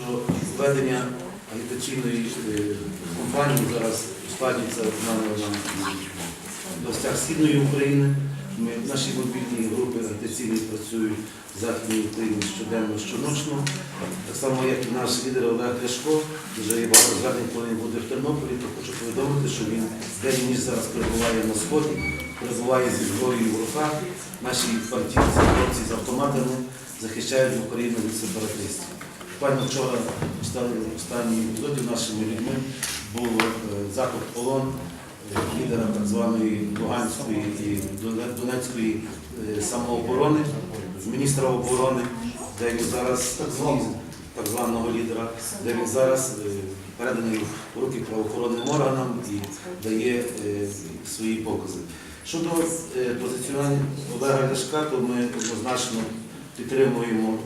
що введення агітаційної е, кампанії зараз ускладнюється на областях Східної України. Ми, наші мобільні групи агітаційні працюють в Західній Україні щоденно, щоночно. Так само, як і наш лідер Олег Ляшко, вже є багато звернень, коли він буде в Тернополі, то хочу повідомити, що він день ніж зараз перебуває на сході, перебуває зі зброєю в руках. Наші партійці, хлопці з автоматами захищають Україну від сепаратистів. Буквально вчора останній останній епізоді нашими людьми був е, захоп в полон е, лідера так званої Луганської і Донецької е, самооборони, міністра оборони, де він зараз так званого, лідера, де він зараз переданий в руки правоохоронним органам і дає свої покази. Щодо позиціонування Олега Ляшка, то ми однозначно підтримуємо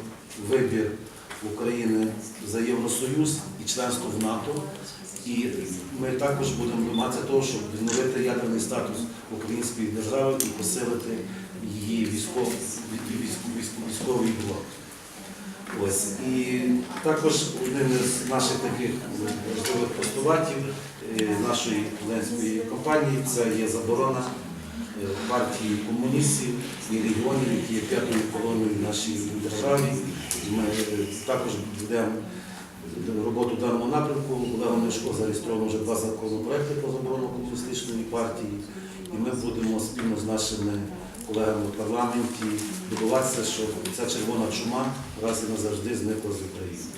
вибір України за Євросоюз і членство в НАТО. І ми також будемо домагатися того, щоб відновити ядерний статус української держави і посилити її військов, вій- військ- військ- військовий блок. Ось. І також одним із наших таких важливих постулатів е, нашої студентської кампанії це є заборона партії комуністів і регіонів, які є п'ятою колоною в нашій державі. Ми е, також ведемо роботу в даному напрямку. Олегом Ляшко зареєстровано вже два законопроекти про заборону комуністичної партії. І ми будемо спільно з нашими колегами в парламенті добиватися, щоб ця червона чума раз і назавжди зникла з України.